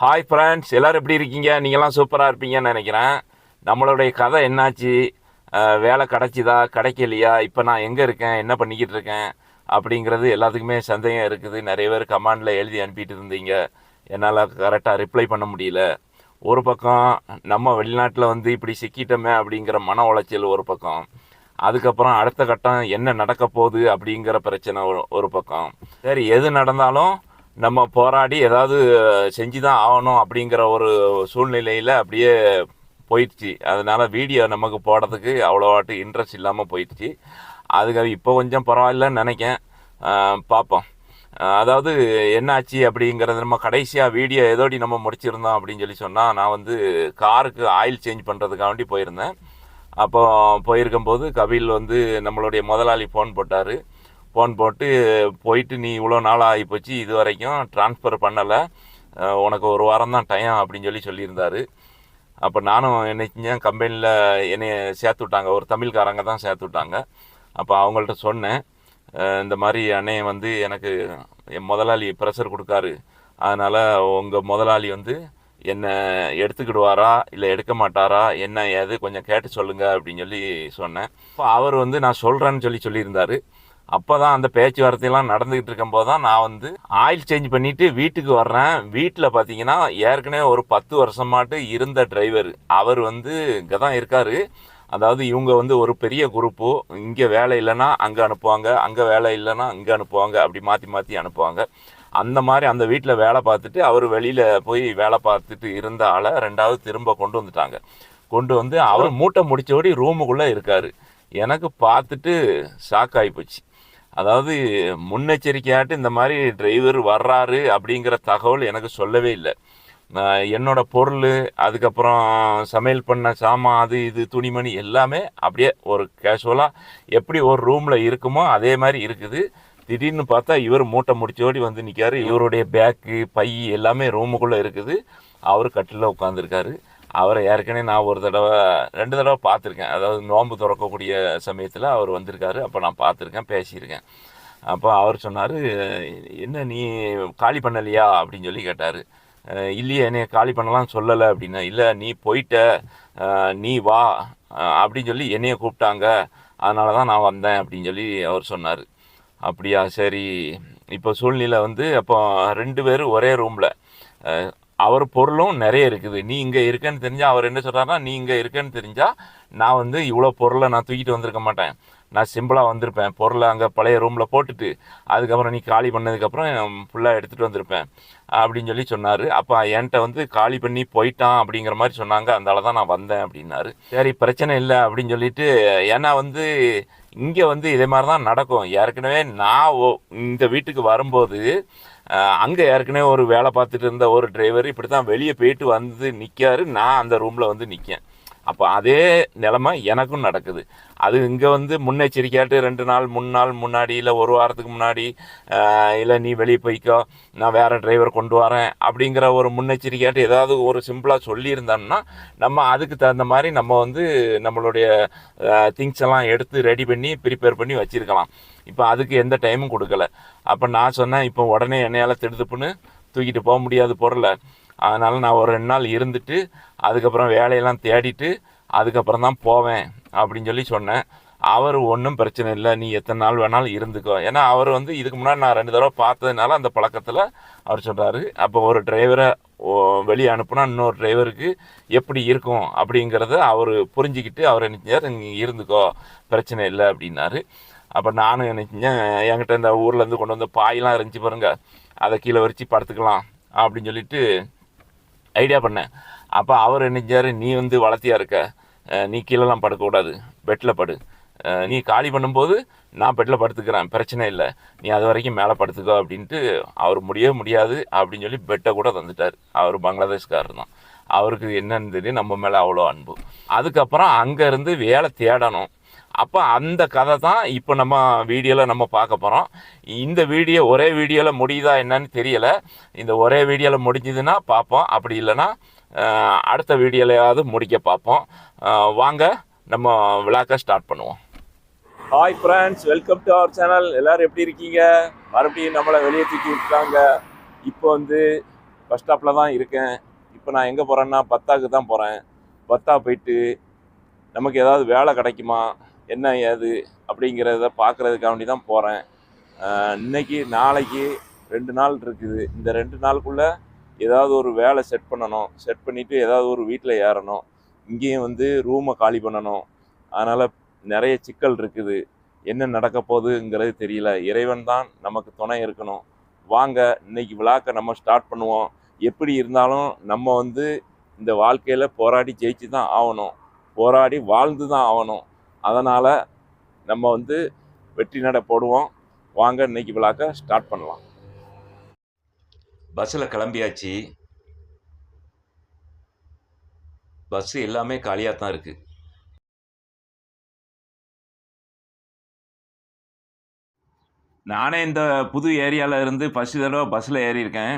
Hi friends எல்லோரும் எப்படி இருக்கீங்க? நீங்கள்லாம் சூப்பராக இருப்பீங்கன்னு நினைக்கிறேன். நம்மளுடைய கதை என்னாச்சு? வேலை கிடச்சிதா? கிடைக்கலையா? இப்போ நான் எங்கே இருக்கேன்? என்ன பண்ணிக்கிட்டு இருக்கேன்? அப்படிங்கிறது எல்லாத்துக்குமே சந்தேகம் இருக்குது. நிறைய பேர் கமாண்டில் எழுதி அனுப்பிட்டு இருந்தீங்க. என்னால் கரெக்டாக ரிப்ளை பண்ண முடியல. ஒரு பக்கம் நம்ம வெளிநாட்டில் வந்து இப்படி சிக்கிட்டோமே அப்படிங்கிற மன உளைச்சல் ஒரு பக்கம். அதுக்கப்புறம் அடுத்த கட்டம் என்ன நடக்க போகுது அப்படிங்கிற பிரச்சனை ஒரு ஒரு பக்கம். சரி எது நடந்தாலும் நம்ம போராடி ஏதாவது செஞ்சு தான் ஆகணும் அப்படிங்கிற ஒரு சூழ்நிலையில் அப்படியே போயிடுச்சு. அதனால் வீடியோ நமக்கு போடுறதுக்கு அவ்வளோவாட்டு இன்ட்ரெஸ்ட் இல்லாமல் போயிடுச்சு. அதுக்காக இப்போ கொஞ்சம் பரவாயில்லன்னு நினைக்கேன். பார்ப்போம். அதாவது என்னாச்சு அப்படிங்கிறது நம்ம கடைசியாக வீடியோ ஏதோடி நம்ம முடிச்சிருந்தோம் அப்படின்னு சொல்லி சொன்னால் நான் வந்து காருக்கு ஆயில் சேஞ்ச் பண்ணுறதுக்காண்டி போயிருந்தேன். அப்போ போயிருக்கும்போது கபில் வந்து நம்மளுடைய முதலாளி ஃபோன் போட்டார். ஃபோன் போட்டு போயிட்டு நீ இவ்வளோ நாள் ஆகி போச்சு இது வரைக்கும் ட்ரான்ஸ்ஃபர் பண்ணலை. உனக்கு ஒரு வாரம் தான் டைம் அப்படின்னு சொல்லி சொல்லியிருந்தார். அப்போ நானும் என்ன செஞ்சேன் கம்பெனியில் என்னைய சேர்த்து விட்டாங்க. ஒரு தமிழ்காரங்க தான் சேர்த்து விட்டாங்க. அப்போ அவங்கள்ட்ட சொன்னேன். இந்த மாதிரி அண்ணன் வந்து எனக்கு என் முதலாளி ப்ரெஷர் கொடுக்காரு. அதனால் உங்கள் முதலாளி வந்து என்னை எடுத்துக்கிடுவாரா? இல்லை எடுக்க மாட்டாரா? என்ன ஏது? கொஞ்சம் கேட்டு சொல்லுங்கள் அப்படின்னு சொல்லி சொன்னேன். அப்போ அவர் வந்து நான் சொல்கிறேன்னு சொல்லி சொல்லியிருந்தார். அப்போ தான் அந்த பேச்சுவார்த்தையெல்லாம் நடந்துக்கிட்டு இருக்கும்போது தான் நான் வந்து ஆயில் சேஞ்ச் பண்ணிவிட்டு வீட்டுக்கு வர்றேன். வீட்டில் பார்த்தீங்கன்னா ஏற்கனவே ஒரு பத்து வருஷமாட்டு இருந்த டிரைவர் அவர் வந்து இங்கே தான் இருக்கார். அதாவது இவங்க வந்து ஒரு பெரிய குரூப்பு இங்கே வேலை இல்லைன்னா அங்கே அனுப்புவாங்க அங்கே வேலை இல்லைன்னா இங்கே அனுப்புவாங்க அப்படி மாற்றி மாற்றி அனுப்புவாங்க. அந்த மாதிரி அந்த வீட்டில் வேலை பார்த்துட்டு அவர் வெளியில் போய் வேலை பார்த்துட்டு இருந்த ஆளை ரெண்டாவது திரும்ப கொண்டு வந்துட்டாங்க. கொண்டு வந்து அவர் மூட்டை முடித்தபடி ரூமுக்குள்ளே இருக்கார். எனக்கு பார்த்துட்டு ஷாக் ஆகிப்போச்சு அதாவது முன்னெச்சரிக்கையாட்டு இந்த மாதிரி டிரைவர் வர்றாரு அப்படிங்கிற தகவல் எனக்கு சொல்லவே இல்லை. நான் என்னோட பொருள் அதுக்கப்புறம் சமையல் பண்ண சாமான் அது இது துணிமணி எல்லாமே அப்படியே ஒரு கேஷுவலாக எப்படி ஒரு ரூமில் இருக்குமோ அதே மாதிரி இருக்குது. திடீர்னு பார்த்தா இவர் மூட்டை முடிச்சோடி வந்து நிற்காரு இவருடைய பேக்கு பை எல்லாமே ரூமுக்குள்ளே இருக்குது. அவர் கட்டிலில் உட்காந்துருக்காரு அவரை ஏற்கனவே நான் ஒரு தடவை ரெண்டு தடவை பார்த்துருக்கேன். அதாவது நோன்பு திறக்கக்கூடிய சமயத்தில் அவர் வந்திருக்காரு. அப்போ நான் பார்த்துருக்கேன் பேசியிருக்கேன். அப்போ அவர் சொன்னார் என்ன நீ காலி பண்ணலையா? அப்படின்னு சொல்லி கேட்டார். இல்லையே என்னைய காலி பண்ணலாம் சொல்லலை அப்படின்னா. இல்லை நீ போயிட்ட நீ வா அப்படின்னு சொல்லி என்னைய கூப்பிட்டாங்க. அதனால தான் நான் வந்தேன் அப்படின்னு சொல்லி அவர் சொன்னார். அப்படியா சரி. இப்போ சூழ்நிலை வந்து அப்போ ரெண்டு பேரும் ஒரே ரூமில் அவர் பொருளும் நிறைய இருக்குது. நீ இங்கே இருக்கேன்னு தெரிஞ்சால் அவர் என்ன சொல்கிறாருன்னா நீ இங்கே இருக்கேன்னு தெரிஞ்சால் நான் வந்து இவ்வளோ பொருளை நான் தூக்கிட்டு வந்திருக்க மாட்டேன். நான் சிம்பிளாக வந்திருப்பேன். பொருளை அங்கே பழைய ரூமில் போட்டுட்டு அதுக்கப்புறம் நீ காலி பண்ணதுக்கப்புறம் ஃபுல்லாக எடுத்துகிட்டு வந்திருப்பேன். அப்படின்னு சொல்லி சொன்னார். அப்போ என்கிட்ட வந்து காலி பண்ணி போயிட்டான் அப்படிங்கிற மாதிரி சொன்னாங்க. அதனால தான் நான் வந்தேன் அப்படின்னாரு. சரி பிரச்சனை இல்லை அப்படின்னு சொல்லிட்டு ஏன்னா வந்து இங்கே வந்து இதே மாதிரி தான் நடக்கும். ஏற்கனவே நான் இந்த வீட்டுக்கு வரும்போது அங்கே ஏற்கனவே ஒரு வேலை பார்த்துட்டு இருந்த ஒரு டிரைவர் இப்படி தான் வெளியே போயிட்டு வந்து நிற்காரு நான் அந்த ரூமில் வந்து நிற்கேன் அப்போ அதே நிலைமை எனக்கும் நடக்குது. அது இங்கே வந்து முன்னெச்சரிக்கையாட்டு ரெண்டு நாள் மூணு நாள் முன்னாடி இல்லை ஒரு வாரத்துக்கு முன்னாடி இல்லை நீ வெளியே போய்க்கோ நான் வேறு டிரைவர் கொண்டு வரேன் அப்படிங்கிற ஒரு முன்னெச்சரிக்கையாட்டு ஏதாவது ஒரு சிம்பிளாக சொல்லியிருந்தோம்னா நம்ம அதுக்கு தகுந்த மாதிரி நம்ம வந்து நம்மளுடைய திங்ஸ் எல்லாம் எடுத்து ரெடி பண்ணி ப்ரிப்பேர் பண்ணி வச்சுருக்கலாம். இப்போ அதுக்கு எந்த டைமும் கொடுக்கல. அப்போ நான் சொன்னேன் இப்போ உடனே என்னையால் திடுதுப்புன்னு தூக்கிட்டு போக முடியாது பொருளை. அதனால் நான் ஒரு ரெண்டு நாள் இருந்துட்டு அதுக்கப்புறம் வேலையெல்லாம் தேடிட்டு அதுக்கப்புறம் தான் போவேன் அப்படின்னு சொல்லி சொன்னேன். அவர் ஒன்றும் பிரச்சனை இல்லை நீ எத்தனை நாள் வேணாலும் இருந்துக்கோ. ஏன்னா அவர் வந்து இதுக்கு முன்னாடி நான் ரெண்டு தடவை பார்த்ததுனால அந்த பழக்கத்தில் அவர் சொல்கிறாரு அப்போ ஒரு டிரைவரை வெளியே அனுப்புனா இன்னொரு டிரைவருக்கு எப்படி இருக்கும் அப்படிங்கிறத அவர் புரிஞ்சுக்கிட்டு அவர் என்ன செஞ்சார் நீ இருந்துக்கோ பிரச்சனை இல்லை அப்படின்னாரு. அப்போ நானும் என்ன செஞ்சேன் என்கிட்ட இந்த ஊர்லேருந்து கொண்டு வந்த பாயெலாம் இருந்துச்சு பாருங்க அதை கீழே வரிச்சு படுத்துக்கலாம் அப்படின்னு சொல்லிட்டு ஐடியா பண்ணேன். அப்போ அவர் என்ன நீ வந்து வளர்த்தியா இருக்க. நீ கீழெல்லாம் படுக்கக்கூடாது பெட்டில் படு. நீ காலி பண்ணும்போது நான் பெட்டில் படுத்துக்கிறேன். பிரச்சனை இல்லை. நீ அது வரைக்கும் மேலே படுத்துக்கோ அப்படின்ட்டு அவர் முடியவே முடியாது அப்படின்னு சொல்லி பெட்டை கூட தந்துட்டார். அவர் பங்களாதேஷ்காரர் தான். அவருக்கு என்னன்னு தெரியும். நம்ம மேலே அவ்வளோ அன்பு. அதுக்கப்புறம் அங்கேருந்து வேலை தேடணும். அப்போ அந்த கதை தான் இப்போ நம்ம வீடியோவில் நம்ம பார்க்க போகிறோம் இந்த வீடியோ ஒரே வீடியோவில் முடியுதா என்னன்னு தெரியலை. இந்த ஒரே வீடியோவில் முடிஞ்சதுன்னா பார்ப்போம். அப்படி இல்லைன்னா அடுத்த வீடியோலையாவது முடிக்க பார்ப்போம். வாங்க நம்ம விழாக்க ஸ்டார்ட் பண்ணுவோம். Hi friends welcome to our channel எல்லோரும் எப்படி இருக்கீங்க? மறுபடியும் நம்மளை வெளியே தூக்கி விட்டாங்க இப்போ வந்து பஸ் ஸ்டாப்பில் தான் இருக்கேன். இப்போ நான் எங்கே போகிறேன்னா பத்தாவுக்கு தான் போகிறேன் பத்தா போயிட்டு நமக்கு ஏதாவது வேலை கிடைக்குமா? என்ன ஏது அப்படிங்கிறத பார்க்குறதுக்காண்டி தான் போகிறேன் இன்னைக்கு நாளைக்கு ரெண்டு நாள் இருக்குது. இந்த ரெண்டு நாளுக்குள்ளே ஏதாவது ஒரு வேலை செட் பண்ணணும். செட் பண்ணிவிட்டு ஏதாவது ஒரு வீட்டில் ஏறணும். இங்கேயும் வந்து ரூமை காலி பண்ணணும். அதனால் நிறைய சிக்கல் இருக்குது. என்ன நடக்க போகுதுங்கிறது தெரியல. இறைவன் தான் நமக்கு துணை இருக்கணும். வாங்க இன்னைக்கு விழாக்க நம்ம ஸ்டார்ட் பண்ணுவோம். எப்படி இருந்தாலும் நம்ம வந்து இந்த வாழ்க்கையில் போராடி ஜெயிச்சு தான் ஆகணும். போராடி வாழ்ந்து தான் ஆகணும். அதனால் நம்ம வந்து வெற்றி நடை போடுவோம். வாங்க இன்னைக்கு விழாக்க ஸ்டார்ட் பண்ணலாம். பஸ்ஸில் கிளம்பியாச்சு. பஸ் எல்லாமே காலியாக தான் இருக்குது நானே இந்த புது ஏரியாவில் இருந்து ஃபஸ்ட்டு தடவை பஸ்ஸில் ஏறியிருக்கேன்.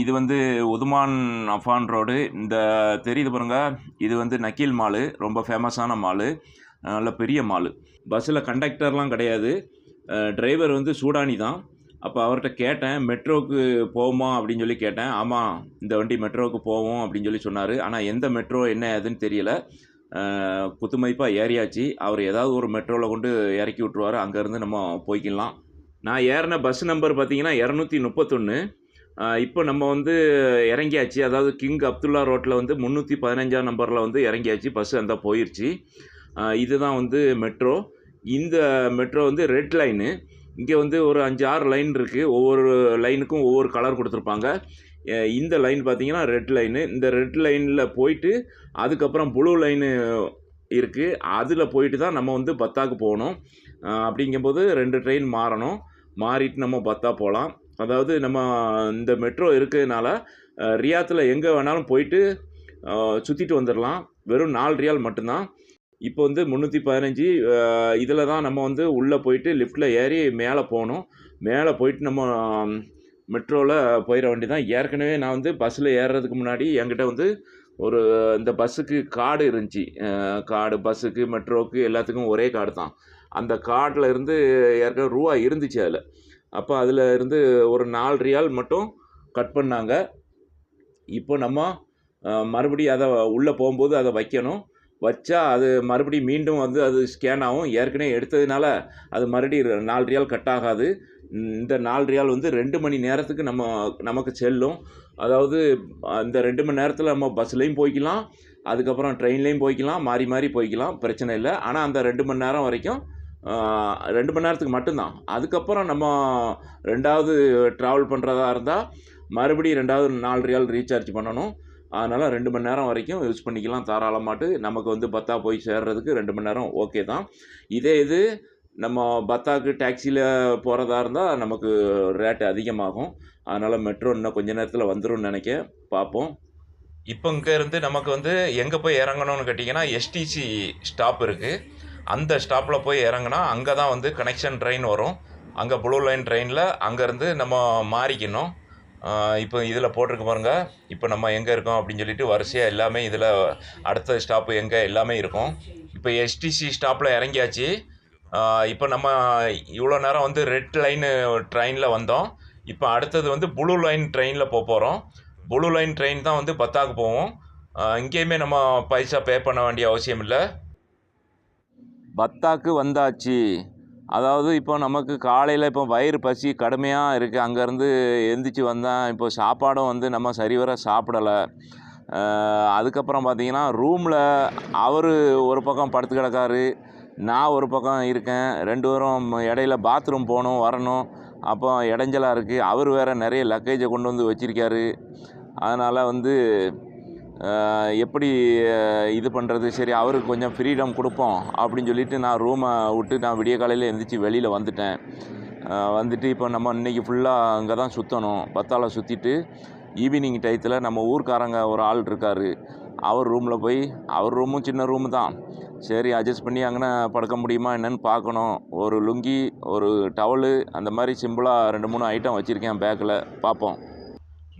இது வந்து உதுமான் அஃபான் ரோடு. இந்த தெரியுது பாருங்க இது வந்து நக்கீல் மாலு ரொம்ப ஃபேமஸான மாலு. நல்ல பெரிய மாலு. பஸ்ஸில் கண்டக்டர்லாம் கிடையாது. டிரைவர் வந்து சூடானி தான். அப்போ அவர்கிட்ட கேட்டேன் மெட்ரோவுக்கு போவோமா? அப்படின்னு சொல்லி கேட்டேன். ஆமாம் இந்த வண்டி மெட்ரோவுக்கு போவோம் அப்படின்னு சொல்லி சொன்னார். ஆனால் எந்த மெட்ரோ என்ன ஏதுன்னு தெரியல. குத்துமதிப்பாக ஏறியாச்சு. அவர் ஏதாவது ஒரு மெட்ரோவில் கொண்டு இறக்கி விட்ருவார் அங்கேருந்து நம்ம போய்க்கலாம் நான் ஏறின பஸ் நம்பர் பார்த்தீங்கன்னா இரநூத்தி முப்பத்தொன்று இப்போ நம்ம வந்து இறங்கியாச்சு. அதாவது கிங் அப்துல்லா ரோட்டில் வந்து முந்நூற்றி பதினஞ்சாம் நம்பரில் வந்து இறங்கியாச்சு. பஸ் அந்த போயிடுச்சு இதுதான் வந்து மெட்ரோ இந்த மெட்ரோ வந்து ரெட் லைனு இங்கே வந்து ஒரு அஞ்சு ஆறு லைன் இருக்குது ஒவ்வொரு லைனுக்கும் ஒவ்வொரு கலர் கொடுத்துருப்பாங்க. இந்த லைன் பார்த்தீங்கன்னா ரெட் லைனு இந்த ரெட் லைனில் போயிட்டு அதுக்கப்புறம் ப்ளூ லைனு இருக்குது அதில் போயிட்டு தான் நம்ம வந்து பத்தாக்கு போகணும். அப்படிங்கும்போது ரெண்டு ட்ரெயின் மாறணும். மாறிட்டு நம்ம பத்தா போகலாம். அதாவது நம்ம இந்த மெட்ரோ இருக்கிறதுனால ரியாத்தில் எங்கே வேணாலும் போயிட்டு சுற்றிட்டு வந்துடலாம் வெறும் நாலு ரியால் மட்டும்தான். இப்போ வந்து முந்நூற்றி பதினஞ்சு இதில் தான் நம்ம வந்து உள்ளே போயிட்டு லிஃப்ட்டில் ஏறி மேலே போகணும். மேலே போயிட்டு நம்ம மெட்ரோவில் போயிட வேண்டி தான். ஏற்கனவே நான் வந்து பஸ்ஸில் ஏறுறதுக்கு முன்னாடி என்கிட்ட வந்து ஒரு இந்த பஸ்ஸுக்கு கார்டு இருந்துச்சு. கார்டு பஸ்ஸுக்கு மெட்ரோவுக்கு எல்லாத்துக்கும் ஒரே கார்டு தான். அந்த கார்டில் இருந்து ஏற்கனவே ரூபா இருந்துச்சு அதில். அப்போ அதில் இருந்து ஒரு நாலு ரியால் மட்டும் கட் பண்ணாங்க. இப்போ நம்ம மறுபடியும் அதை உள்ளே போகும்போது அதை வைக்கணும். வச்சா அது மறுபடியும் மீண்டும் வந்து அது ஸ்கேன் ஆகும். ஏற்கனவே எடுத்ததுனால அது மறுபடியும் நாலு ரியால் கட் ஆகாது. இந்த நாலு ரியால் வந்து ரெண்டு மணி நேரத்துக்கு நம்ம நமக்கு செல்லும். அதாவது அந்த ரெண்டு மணி நேரத்தில் நம்ம பஸ்லேயும் போய்க்கலாம். அதுக்கப்புறம் ட்ரெயின்லேயும் போய்க்கலாம். மாறி மாறி போய்க்கலாம். பிரச்சனை இல்லை. ஆனால் அந்த ரெண்டு மணி நேரம் வரைக்கும் ரெண்டு மணி நேரத்துக்கு மட்டும்தான். அதுக்கப்புறம் நம்ம ரெண்டாவது ட்ராவல் பண்ணுறதா இருந்தால் மறுபடியும் ரெண்டாவது நாலு ரியால் ரீசார்ஜ் பண்ணணும். அதனால் ரெண்டு மணி நேரம் வரைக்கும் யூஸ் பண்ணிக்கலாம் தாராளமாட்டு. நமக்கு வந்து பத்தா போய் சேர்றதுக்கு ரெண்டு மணி நேரம் ஓகே தான். இதே இது நம்ம பத்தாக்கு டாக்ஸியில் போகிறதா இருந்தால் நமக்கு ரேட்டு அதிகமாகும். அதனால் மெட்ரோ இன்னும் கொஞ்ச நேரத்தில் வந்துடும் நினைக்க பார்ப்போம் இப்போ இங்கே இருந்து நமக்கு வந்து எங்கே போய் இறங்கணும்னு கேட்டிங்கன்னா எஸ்டிசி ஸ்டாப் இருக்குது அந்த ஸ்டாப்பில் போய் இறங்குனா அங்கே தான் வந்து கனெக்ஷன் ட்ரெயின் வரும். அங்கே ப்ளூ லைன் ட்ரெயினில் அங்கேருந்து நம்ம மாறிக்கணும். இப்போ இதில் போட்டிருக்கு பாருங்க. இப்போ நம்ம எங்கே இருக்கோம் அப்படின்னு சொல்லிட்டு வரிசையாக எல்லாமே இதில் அடுத்த ஸ்டாப்பு எங்கே எல்லாமே இருக்கும். இப்போ எஸ்டிசி ஸ்டாப்பில் இறங்கியாச்சு. இப்போ நம்ம இவ்வளோ நேரம் வந்து ரெட் லைனு ட்ரெயினில் வந்தோம். இப்போ அடுத்தது வந்து ப்ளூ லைன் ட்ரெயினில் போக போகிறோம் ப்ளூ லைன் ட்ரெயின் தான் வந்து பத்தாக்கு போவோம். இங்கேயுமே நம்ம பைசா பே பண்ண வேண்டிய அவசியம் இல்லை. பத்தாக்கு வந்தாச்சு. அதாவது இப்போ நமக்கு காலையில் இப்போ வயிறு பசி கடுமையாக இருக்குது அங்கேருந்து எந்திரிச்சு வந்தேன் இப்போ சாப்பாடும் வந்து நம்ம சரிவர சாப்பிடலை. அதுக்கப்புறம் பார்த்திங்கன்னா ரூமில் அவர் ஒரு பக்கம் படுத்து கிடக்காரு நான் ஒரு பக்கம் இருக்கேன். ரெண்டு பேரும் இடையில பாத்ரூம் போகணும் வரணும். அப்போ இடைஞ்சலாக இருக்குது அவர் வேறு நிறைய லக்கேஜை கொண்டு வந்து வச்சுருக்காரு. அதனால் வந்து எப்படி இது பண்ணுறது சரி அவருக்கு கொஞ்சம் ஃப்ரீடம் கொடுப்போம் அப்படின்னு சொல்லிட்டு நான் ரூமை விட்டு நான் விடிய காலையில் எழுந்திரிச்சி வெளியில் வந்துட்டேன். வந்துட்டு இப்போ நம்ம இன்றைக்கி ஃபுல்லாக அங்கே தான் சுற்றணும் பத்தால சுற்றிட்டு ஈவினிங் டயத்தில் நம்ம ஊர்க்காரங்க ஒரு ஆள் இருக்கார். அவர் ரூமில் போய் அவர் ரூமும் சின்ன ரூமு தான். சரி அட்ஜஸ்ட் பண்ணி அங்கே படுக்க முடியுமா என்னென்னு பார்க்கணும். ஒரு லுங்கி ஒரு டவலு அந்த மாதிரி சிம்பிளாக ரெண்டு மூணு ஐட்டம் வச்சுருக்கேன் பேக்கில் பார்ப்போம்.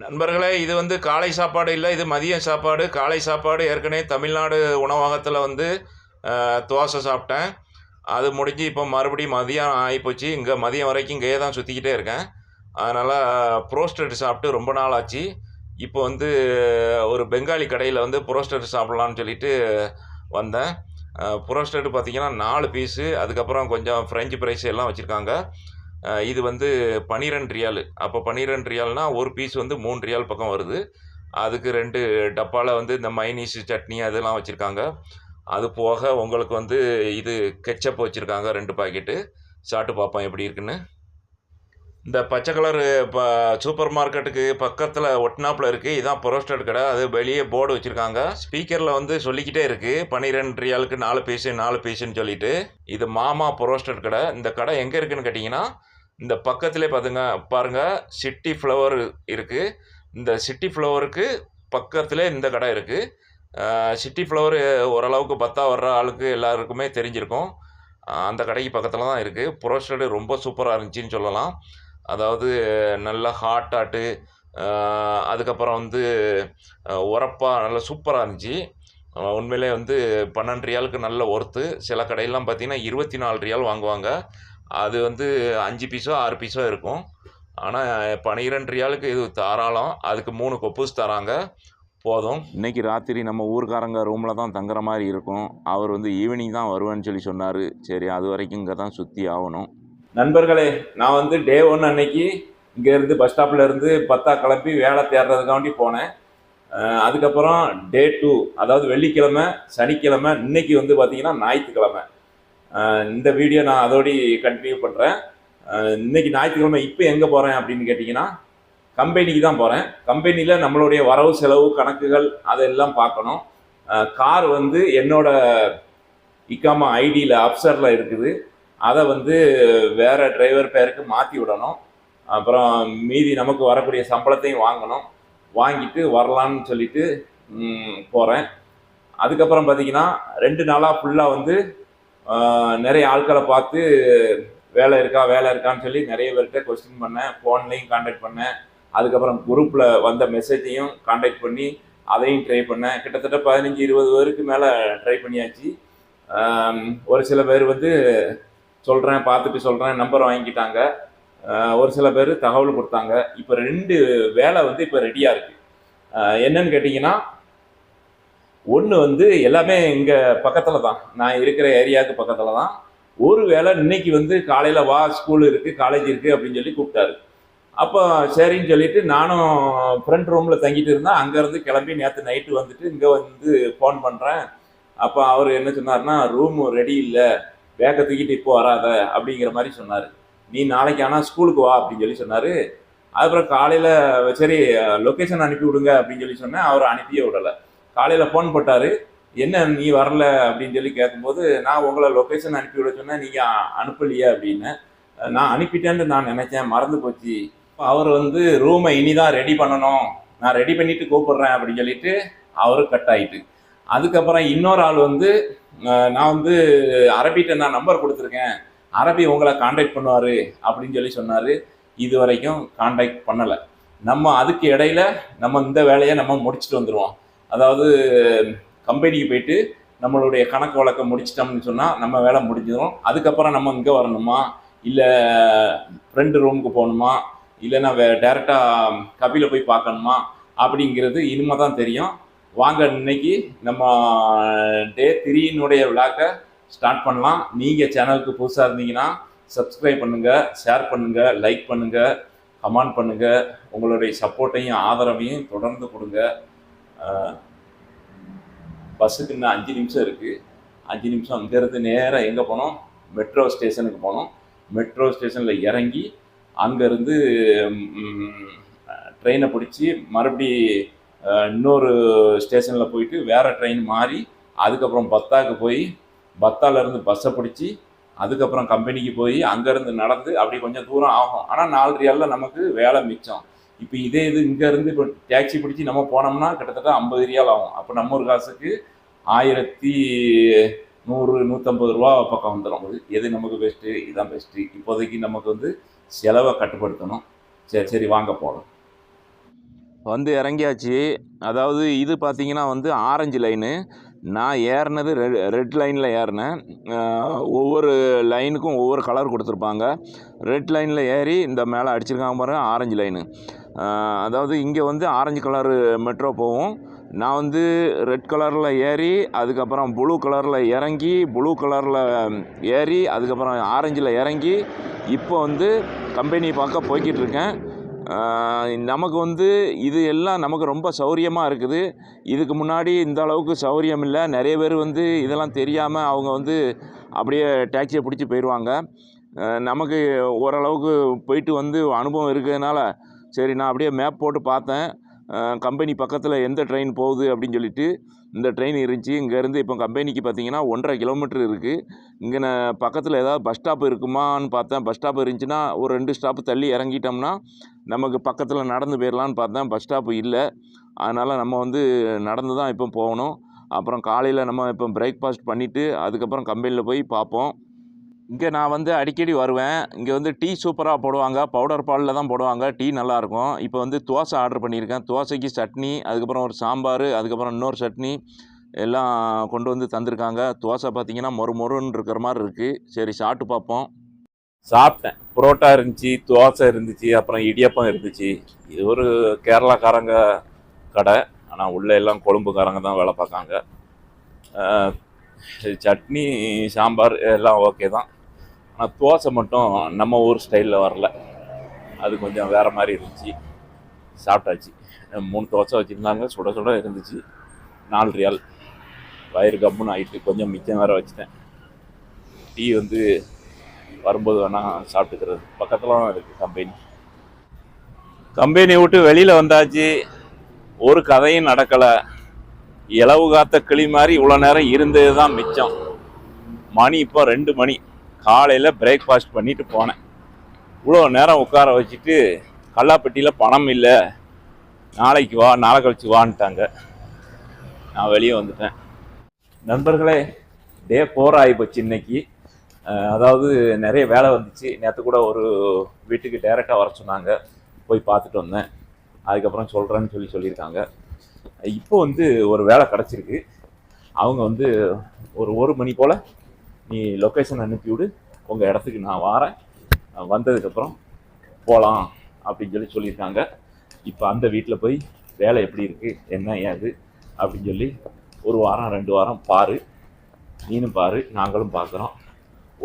நண்பர்களே இது வந்து காலை சாப்பாடு இல்லை இது மதிய சாப்பாடு. காலை சாப்பாடு ஏற்கனவே தமிழ்நாடு உணவகத்தில் வந்து தோசை சாப்பிட்டேன். அது முடிஞ்சு இப்போ மறுபடியும் மதியம் ஆகிப்போச்சு இங்கே மதியம் வரைக்கும் இங்கேயே தான் சுற்றிக்கிட்டே இருக்கேன். அதனால் ப்ரோஸ்டட் சாப்பிட்டு ரொம்ப நாள் ஆச்சு. இப்போ வந்து ஒரு பெங்காலி கடையில் வந்து புரோஸ்டட் சாப்பிட்லான்னு சொல்லிட்டு வந்தேன். புரோஸ்டட் பார்த்திங்கன்னா நாலு பீஸு. அதுக்கப்புறம் கொஞ்சம் ஃப்ரெஞ்சு ப்ரைஸ் எல்லாம் வச்சுருக்காங்க. இது வந்து பனிரெண்டு ரியால். அப்போ பனிரெண்டு ரியால்னால் ஒரு பீஸ் வந்து மூணு ரியால் பக்கம் வருது. அதுக்கு ரெண்டு டப்பாவில் வந்து இந்த மைனீஸ் சட்னி அதெல்லாம் வச்சுருக்காங்க. அது போக உங்களுக்கு வந்து இது கெச்சப் வச்சுருக்காங்க ரெண்டு பாக்கெட்டு சாப்பிட்டு பார்ப்போம் எப்படி இருக்குன்னு. இந்த பச்சை கலரு இப்போ சூப்பர் மார்க்கெட்டுக்கு பக்கத்தில் ஒட்டினாப்பில் இருக்குது இதான் புரோஸ்டட் கடை. அது வெளியே போர்டு வச்சுருக்காங்க. ஸ்பீக்கரில் வந்து சொல்லிக்கிட்டே இருக்குது பன்னிரெண்டு ரியாலுக்கு நாலு பீஸு நாலு பீஸுன்னு சொல்லிட்டு. இது மாமா புரோஸ்டட் கடை. இந்த கடை எங்கே இருக்குதுன்னு கேட்டிங்கன்னா இந்த பக்கத்திலே பார்த்துங்க பாருங்கள் சிட்டி ஃப்ளவர் இருக்குது இந்த சிட்டி ஃப்ளவருக்கு பக்கத்தில் இந்த கடை இருக்குது சிட்டி ஃப்ளவர் ஓரளவுக்கு பத்தா வர்ற ஆளுக்கு எல்லாருக்குமே தெரிஞ்சிருக்கும். அந்த கடைக்கு பக்கத்தில் தான் இருக்குது புரோஸ்டடு ரொம்ப சூப்பராக இருந்துச்சின்னு சொல்லலாம். அதாவது நல்ல ஹாட் ஆட்டு அதுக்கப்புறம் வந்து உரப்பாக நல்லா சூப்பராக இருந்துச்சு. உண்மையிலே வந்து பன்னெண்டு ரியாலுக்கு நல்ல ஒர்த்து சில கடையெல்லாம் பார்த்திங்கன்னா இருபத்தி நாலு ரியால் வாங்குவாங்க. அது வந்து அஞ்சு பீஸோ ஆறு பீஸோ இருக்கும். ஆனால் பன்னிரெண்டு ரியாலுக்கு இது தாராளம். அதுக்கு மூணு கொப்பூஸ் தராங்க. போதும். இன்னைக்கு ராத்திரி நம்ம ஊர்க்காரங்க ரூமில் தான் தங்குற மாதிரி இருக்கும். அவர் வந்து ஈவினிங் தான் வருவேன்னு சொல்லி சொன்னார். சரி அது வரைக்கும் இங்கே தான் சுற்றி ஆகணும். நண்பர்களே நான் வந்து டே ஒன் அன்னைக்கு இங்கேருந்து பஸ் ஸ்டாப்பில் இருந்து பத்தா கிளம்பி வேலை தேடுறதுக்காண்டி போனேன். அதுக்கப்புறம் டே டூ அதாவது வெள்ளிக்கிழமை சனிக்கிழமை இன்னைக்கு வந்து பார்த்தீங்கன்னா ஞாயிற்றுக்கிழமை. இந்த வீடியோ நான் அதோடி கண்டினியூ பண்ணுறேன் இன்றைக்கி ஞாயிற்றுக்கிழமை இப்போ எங்கே போகிறேன் அப்படின்னு கேட்டிங்கன்னா கம்பெனிக்கு தான் போகிறேன் கம்பெனியில் நம்மளுடைய வரவு செலவு கணக்குகள் அதெல்லாம் பார்க்கணும். கார் வந்து என்னோட இக்காமா ஐடியில் அப்சரில் இருக்குது. அதை வந்து வேறு டிரைவர் பேருக்கு மாற்றி விடணும். அப்புறம் மீதி நமக்கு வரக்கூடிய சம்பளத்தையும் வாங்கணும். வாங்கிட்டு வரலான்னு சொல்லிட்டு போகிறேன் அதுக்கப்புறம் பார்த்தீங்கன்னா ரெண்டு நாளாக ஃபுல்லாக வந்து நிறைய ஆட்களை பார்த்து வேலை இருக்கா வேலை இருக்கான்னு சொல்லி நிறைய பேர்கிட்ட கொஸ்டின் பண்ணேன். ஃபோன்லேயும் காண்டாக்ட் பண்ணேன். அதுக்கப்புறம் குரூப்பில் வந்த மெசேஜையும் காண்டாக்ட் பண்ணி அதையும் ட்ரை பண்ணேன். கிட்டத்தட்ட பதினஞ்சு இருபது பேருக்கு மேலே ட்ரை பண்ணியாச்சு. ஒரு சில பேர் வந்து சொல்கிறேன் பார்த்துட்டு சொல்கிறேன் நம்பர் வாங்கிக்கிட்டாங்க. ஒரு சில பேர் தகவல் கொடுத்தாங்க. இப்போ ரெண்டு வேலை வந்து இப்போ ரெடியாக இருக்குது என்னன்னு கேட்டிங்கன்னா ஒன்று வந்து எல்லாமே இங்கே பக்கத்தில் தான் நான் இருக்கிற ஏரியாவுக்கு பக்கத்தில் தான் ஒரு வேளை இன்னைக்கு வந்து காலையில் வா ஸ்கூல் இருக்குது காலேஜ் இருக்குது அப்படின்னு சொல்லி கூப்பிட்டாரு. அப்போ சரின்னு சொல்லிட்டு நானும் ஃப்ரண்ட் ரூமில் தங்கிட்டு இருந்தேன். அங்கேருந்து கிளம்பி நேற்று நைட்டு வந்துட்டு இங்கே வந்து ஃபோன் பண்ணுறேன் அப்போ அவர் என்ன சொன்னார்னா ரூம் ரெடி இல்லை. பேக்கை தூக்கிட்டு இப்போ வராத. அப்படிங்கிற மாதிரி சொன்னார். நீ நாளைக்கு ஆனால் ஸ்கூலுக்கு வா. அப்படின்னு சொல்லி சொன்னார். அதுக்கப்புறம் காலையில் சரி லொக்கேஷன் அனுப்பி விடுங்க அப்படின்னு சொல்லி சொன்னேன். அவர் அனுப்பியே விடலை. காலையில் ஃபோன் போட்டார். என்ன நீ வரல? அப்படின்னு சொல்லி கேட்கும்போது நான் உங்களை லொக்கேஷன் அனுப்பி விட சொன்னேன். நீங்கள் அனுப்பலையே அப்படின்னு. நான் அனுப்பிட்டேன்னு நான் நினச்சேன். மறந்து போச்சு. அவர் வந்து ரூமை இனி தான் ரெடி பண்ணணும். நான் ரெடி பண்ணிட்டு கூப்பிடுறேன் அப்படின்னு சொல்லிட்டு அவரும் கட் ஆயிட்டு. அதுக்கப்புறம் இன்னொரு ஆள் வந்து நான் வந்து அரபிகிட்ட நான் நம்பர் கொடுத்துருக்கேன். அரபி உங்களை காண்டாக்ட் பண்ணுவார் அப்படின்னு சொல்லி சொன்னார். இது வரைக்கும் காண்டாக்ட் பண்ணலை. நம்ம அதுக்கு இடையில நம்ம இந்த வேலையை நம்ம முடிச்சுட்டு வந்துடுவோம் அதாவது கம்பெனிக்கு போயிட்டு நம்மளுடைய கணக்கு வழக்கம் முடிச்சிட்டோம்னு சொன்னால் நம்ம வேலை முடிஞ்சிடும் அதுக்கப்புறம் நம்ம இங்கே வரணுமா? இல்லை ஃப்ரெண்டு ரூமுக்கு போகணுமா? இல்லைன்னா வே டேரெக்டாக கபில போய் பார்க்கணுமா? அப்படிங்கிறது இனிமே தான் தெரியும். வாங்க இன்னைக்கு நம்ம டே த்ரீனுடைய விழாக்கை ஸ்டார்ட் பண்ணலாம். நீங்கள் சேனலுக்கு புதுசாக இருந்தீங்கன்னா சப்ஸ்கிரைப் பண்ணுங்கள் ஷேர் பண்ணுங்கள் லைக் பண்ணுங்கள் கமெண்ட் பண்ணுங்கள் உங்களுடைய சப்போர்ட்டையும் ஆதரவையும் தொடர்ந்து கொடுங்க. பஸ்ஸுக்கு இன்னும் அஞ்சு நிமிஷம் இருக்குது அஞ்சு நிமிஷம் அங்கேருந்து நேராக எங்கே போனோம்? மெட்ரோ ஸ்டேஷனுக்கு போனோம். மெட்ரோ ஸ்டேஷனில் இறங்கி அங்கேருந்து ட்ரெயினை பிடிச்சி மறுபடி இன்னொரு ஸ்டேஷனில் போயிட்டு வேறு ட்ரெயின் மாறி அதுக்கப்புறம் பத்தாக்கு போய் பத்தாலேருந்து பஸ்ஸை பிடிச்சி அதுக்கப்புறம் கம்பெனிக்கு போய் அங்கேருந்து நடந்து அப்படி கொஞ்சம் தூரம் ஆகும். ஆனால் நாலு ரியாலில் நமக்கு வேலை மிச்சம். இப்போ இதே இது இங்கேருந்து இப்போ டேக்ஸி பிடிச்சி நம்ம போனோம்னா கிட்டத்தட்ட ஐம்பது ரியால் ஆகும். அப்போ நம்ம ஒரு காசுக்கு ஆயிரத்தி நூறு நூற்றம்பது ரூபா பக்கம் வந்துடும் எது நமக்கு பெஸ்ட்டு இதுதான் பெஸ்ட்டு இப்போதைக்கு நமக்கு வந்து செலவை கட்டுப்படுத்தணும். சரி சரி வாங்க போகலாம் வந்து இறங்கியாச்சு. அதாவது இது பார்த்தீங்கன்னா வந்து ஆரஞ்சு லைனு நான் ஏறினது ரெட் ரெட் லைனில் ஏறினேன். ஒவ்வொரு லைனுக்கும் ஒவ்வொரு கலர் கொடுத்துருப்பாங்க. ரெட் லைனில் ஏறி இந்த மேலே அடிச்சிருக்காங்க பாருங்கள் ஆரஞ்சு லைனு அதாவது இங்கே வந்து ஆரஞ்சு கலரு மெட்ரோ போகும் நான் வந்து ரெட் கலரில் ஏறி அதுக்கப்புறம் ப்ளூ கலரில் இறங்கி ப்ளூ கலரில் ஏறி அதுக்கப்புறம் ஆரஞ்சில் இறங்கி இப்போ வந்து கம்பெனி பார்க்க போய்கிட்டு இருக்கேன். நமக்கு வந்து இது எல்லாம் நமக்கு ரொம்ப சௌரியமாக இருக்குது. இதுக்கு முன்னாடி இந்த அளவுக்கு சௌரியம் இல்லை. நிறைய பேர் வந்து இதெல்லாம் தெரியாமல் அவங்க வந்து அப்படியே டாக்ஸியை பிடிச்சி போயிடுவாங்க நமக்கு ஓரளவுக்கு போயிட்டு வந்து அனுபவம் இருக்கிறதுனால சரி நான் அப்படியே மேப் போட்டு பார்த்தேன். கம்பெனி பக்கத்தில் எந்த ட்ரெயின் போகுது அப்படின்னு சொல்லிட்டு இந்த ட்ரெயின் இருந்துச்சு. இங்கேருந்து இப்போ கம்பெனிக்கு பார்த்தீங்கன்னா ஒன்றரை கிலோமீட்டர் இருக்குது இங்கே நான் பக்கத்தில் ஏதாவது பஸ் ஸ்டாப் இருக்குமான்னு பார்த்தேன். பஸ் ஸ்டாப் இருந்துச்சுன்னா ஒரு ரெண்டு ஸ்டாப்பு தள்ளி இறங்கிட்டோம்னா நமக்கு பக்கத்தில் நடந்து போயிடலான்னு பார்த்தேன். பஸ் ஸ்டாப் இல்லை. அதனால் நம்ம வந்து நடந்து தான் இப்போ போகணும். அப்புறம் காலையில் நம்ம இப்போ பிரேக்ஃபாஸ்ட் பண்ணிவிட்டு அதுக்கப்புறம் கம்பெனியில் போய் பார்ப்போம். இங்கே நான் வந்து அடிக்கடி வருவேன். இங்கே வந்து டீ சூப்பராக போடுவாங்க. பவுடர் பாலில் தான் போடுவாங்க. டீ நல்லாயிருக்கும் இப்போ வந்து தோசை ஆர்டர் பண்ணியிருக்கேன். தோசைக்கு சட்னி அதுக்கப்புறம் ஒரு சாம்பார் அதுக்கப்புறம் இன்னொரு சட்னி எல்லாம் கொண்டு வந்து தந்திருக்காங்க. தோசை பார்த்தீங்கன்னா மொறு மொறுன்னு இருக்கிற மாதிரி இருக்குது சரி சாப்பிட்டு பார்ப்போம். சாப்பிட்டேன். புரோட்டா இருந்துச்சு தோசை இருந்துச்சு அப்புறம் இடியப்பம் இருந்துச்சு. இது ஒரு கேரளாக்காரங்க கடை. ஆனால் உள்ளே எல்லாம் கொழும்புக்காரங்க தான் வேலை பார்க்காங்க. சட்னி சாம்பார் எல்லாம் ஓகே தான். தோசை மட்டும் நம்ம ஊர் ஸ்டைலில் வரல. அது கொஞ்சம் வேறு மாதிரி இருந்துச்சு. சாப்பிட்டாச்சு. மூணு தோசை வச்சுருந்தாங்க. சுட சுட இருந்துச்சு. நாலு ரியால். வயிறு கம்முன்னு ஆயிட்டு கொஞ்சம் மிச்சம் வேறு வச்சுட்டேன். டீ வந்து வரும்போது வேணால் சாப்பிட்டுக்கிறது. பக்கத்தில் இருக்குது கம்பெனி கம்பெனி விட்டு வெளியில் வந்தாச்சு. ஒரு கதையும் நடக்கலை. இலவு காத்த கிளி மாதிரி இவ்வளோ நேரம் இருந்தது தான் மிச்சம். மணி இப்போ ரெண்டு மணி. காலையில் பிரேக்ஃபாஸ்ட் பண்ணிட்டு போனேன். இவ்வளோ நேரம் உட்கார வச்சுட்டு கல்லாப்பட்டியில் பணம் இல்லை. நாளைக்கு வா நாளை கழிச்சு வான்ட்டாங்க. நான் வெளியே வந்துட்டேன். நண்பர்களே டே ஃபோர் ஆகிப்போச்சு இன்னைக்கு. அதாவது நிறைய வேலை வந்துச்சு. நேற்று கூட ஒரு வீட்டுக்கு டைரெக்டாக வர சொன்னாங்க. போய் பார்த்துட்டு வந்தேன். அதுக்கப்புறம் சொல்கிறேன்னு சொல்லி சொல்லியிருக்காங்க. இப்போ வந்து ஒரு வேலை கிடச்சிருக்கு. அவங்க வந்து ஒரு ஒரு மணி போல் நீ லொக்கேஷன் அனுப்பிவிடு உங்கள் இடத்துக்கு நான் வாரேன். வந்ததுக்கப்புறம் போகலாம் அப்படின்னு சொல்லி சொல்லியிருக்காங்க. இப்போ அந்த வீட்டில் போய் வேலை எப்படி இருக்குது என்ன ஏது? அப்படின்னு சொல்லி ஒரு வாரம் ரெண்டு வாரம் பாரு. நீனும் பாரு. நாங்களும் பார்க்குறோம்.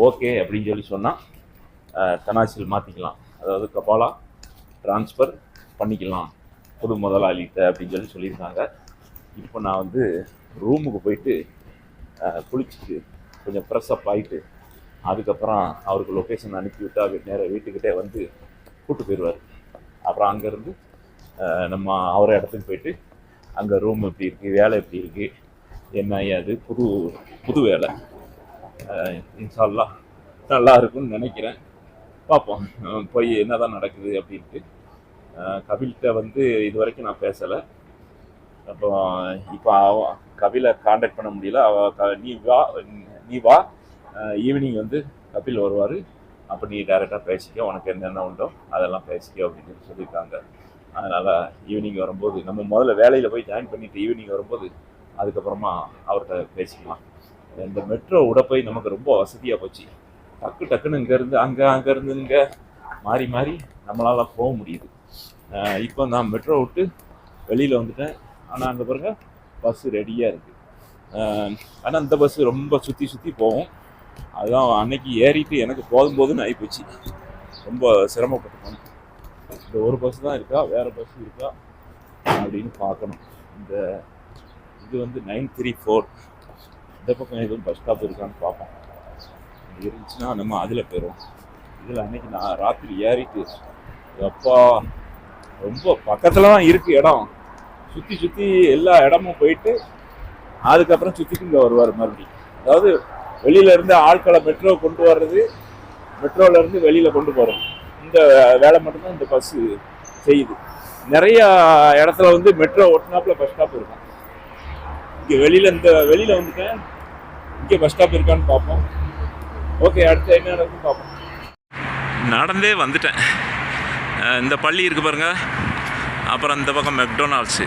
ஓகே அப்படின்னு சொல்லி சொன்னால் தனாசில் மாற்றிக்கலாம் அதாவது கபாலா ட்ரான்ஸ்ஃபர் பண்ணிக்கலாம். புது முதலாளிகிட்ட அப்படின்னு சொல்லி சொல்லியிருக்காங்க. இப்போ நான் வந்து ரூமுக்கு போயிட்டு குளிச்சுட்டு கொஞ்சம் ஃப்ரெஷ்அப் ஆகிட்டு அதுக்கப்புறம் அவருக்கு லொக்கேஷன் அனுப்பி அவர் நேராக வீட்டுக்கிட்டே வந்து கூட்டு போயிடுவார் அப்புறம் அங்கேருந்து நம்ம அவரை இடத்துக்கு போயிட்டு அங்கே ரூம் எப்படி இருக்குது வேலை எப்படி இருக்குது என்ன ஏது புது புது வேலை. அஹ் நல்லா இருக்கும்னு நினைக்கிறேன். பார்ப்போம். போய் போய் என்னதான் நடக்குது அப்படின்ட்டு. கபில்கிட்ட வந்து இது வரைக்கும் நான் பேசலை. அப்போ இப்போ அவ கபிலை காண்டாக்ட் பண்ண முடியல. அவ நீ வா நீ வா. ஈவினிங் வந்து கபில் வருவார். அப்போ நீ டைரெக்டாக பேசிக்க. உனக்கு என்னென்ன உண்டோ அதெல்லாம் பேசிக்க அப்படின்னு சொல்லியிருக்காங்க. அதனால் ஈவினிங் வரும்போது நம்ம முதல்ல வேலையில் போய் ஜாயின் பண்ணிட்டு ஈவினிங் வரும்போது அதுக்கப்புறமா அவர்கிட்ட பேசிக்கலாம். இந்த மெட்ரோ விட போய் நமக்கு ரொம்ப வசதியாக போச்சு. டக்கு டக்குன்னு இங்கேருந்து அங்கே அங்கேருந்து இங்கே மாறி மாறி நம்மளால் போக முடியுது. இப்போ நான் மெட்ரோ விட்டு வெளியில் வந்துட்டேன். ஆனால் அங்கே பாருங்கள் பஸ்ஸு ரெடியாக இருக்குது ஆனால் அந்த பஸ்ஸு ரொம்ப சுற்றி சுற்றி போகும். அதுதான் அன்னைக்கு ஏறிட்டு எனக்கு போதும் போதுன்னு ஆகிப்போச்சு ரொம்ப சிரமப்பட்டு போனேன். இந்த ஒரு பஸ் தான் இருக்கா வேறு பஸ் இருக்கா அப்படின்னு பார்க்கணும். இந்த இது வந்து நைன் த்ரீ ஃபோர் இந்த பக்கம் எதுவும் பஸ் ஸ்டாப் இருக்கான்னு பார்ப்போம். இருந்துச்சுன்னா நம்ம அதில் போயிடுவோம். இதில் அன்னைக்கு நான் ராத்திரி ஏறிட்டு அப்பா ரொம்ப பக்கத்தில் தான் இருக்குது இடம். சுற்றி சுற்றி எல்லா இடமும் போயிட்டு அதுக்கப்புறம் சுற்றிக்கு இங்கே வருவார் மறுபடியும். அதாவது வெளியில இருந்து ஆட்களை மெட்ரோ கொண்டு வர்றது மெட்ரோல இருந்து வெளியில கொண்டு போறது இந்த வேலை மட்டும்தான் இந்த பஸ் செய்யுது. நிறைய இடத்துல வந்து மெட்ரோ ஒட்டினாப்புல பஸ் ஸ்டாப் இருக்கும். இங்க வெளியில இந்த வெளியில வந்துட்டேன் இங்க பஸ் ஸ்டாப் இருக்கான்னு பார்ப்போம். ஓகே அடுத்து என்ன நடக்குன்னு பார்ப்போம். நடந்தே வந்துட்டேன். இந்த பள்ளி இருக்கு பாருங்க. அப்புறம் இந்த பக்கம் மெக்டொனால்ட்ஸு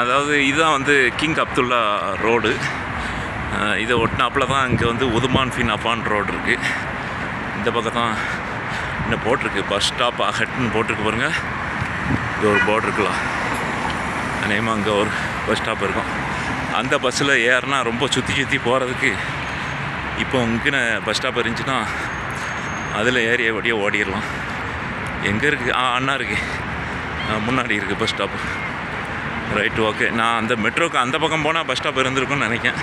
அதாவது இதுதான் வந்து கிங் அப்துல்லா ரோடு. இதை ஒட்டினாப்புல தான் இங்கே வந்து உதுமான் ஃபின் அப்பான் ரோடு இருக்குது இந்த பக்கம் தான் இன்னும் போட்டிருக்கு. பஸ் ஸ்டாப் அஹட்னு போட்டிருக்கு பாருங்கள் இங்கே ஒரு போர்டு இருக்கலாம். அநேகமாக அங்கே ஒரு பஸ் ஸ்டாப் இருக்கும். அந்த பஸ்ஸில் ஏறினா ரொம்ப சுற்றி சுற்றி போகிறதுக்கு இப்போ இங்கே பஸ் ஸ்டாப் இருந்துச்சுன்னா அதில் ஏறி அப்படியே ஓடிடலாம். எங்கே இருக்குது ஆ அண்ணா இருக்குது முன்னாடி இருக்குது பஸ் ஸ்டாப்பு ரைட் ஓகே நான் அந்த மெட்ரோக்கு அந்த பக்கம் போனால் பஸ் ஸ்டாப் இருந்திருக்கும்னு நினைக்கேன்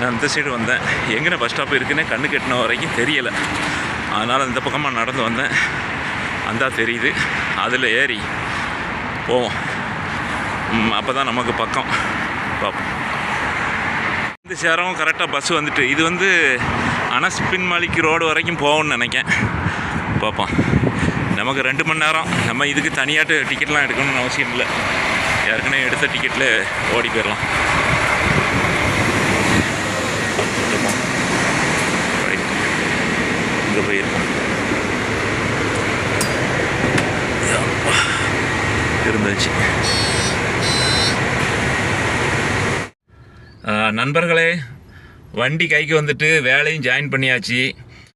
நான் இந்த சைடு வந்தேன். எங்கே பஸ் ஸ்டாப் இருக்குன்னு கண்ணு கெட்டின வரைக்கும் தெரியலை. அதனால் இந்த பக்கமாக நடந்து வந்தேன். அந்தா தெரியுது. அதில் ஏறி போவோம். அப்போ தான் நமக்கு பக்கம். பார்ப்போம் இந்த சேரம் கரெக்டாக பஸ் வந்துட்டு. இது வந்து அனஸ்பின் மாலிக்கு ரோடு வரைக்கும் போகணும்னு நினைக்கேன் பார்ப்போம் நமக்கு ரெண்டு மணி நேரம். நம்ம இதுக்கு தனியாட்டு டிக்கெட்லாம் எடுக்கணும்னு அவசியம் இல்லை. ஏற்கனவே எடுத்த டிக்கெட்டில் ஓடி போயிடலாம் இங்கே போயிருக்கோம். இருந்துச்சு. நண்பர்களே வண்டி கைக்கு வந்துட்டு வேலையும் ஜாயின் பண்ணியாச்சு.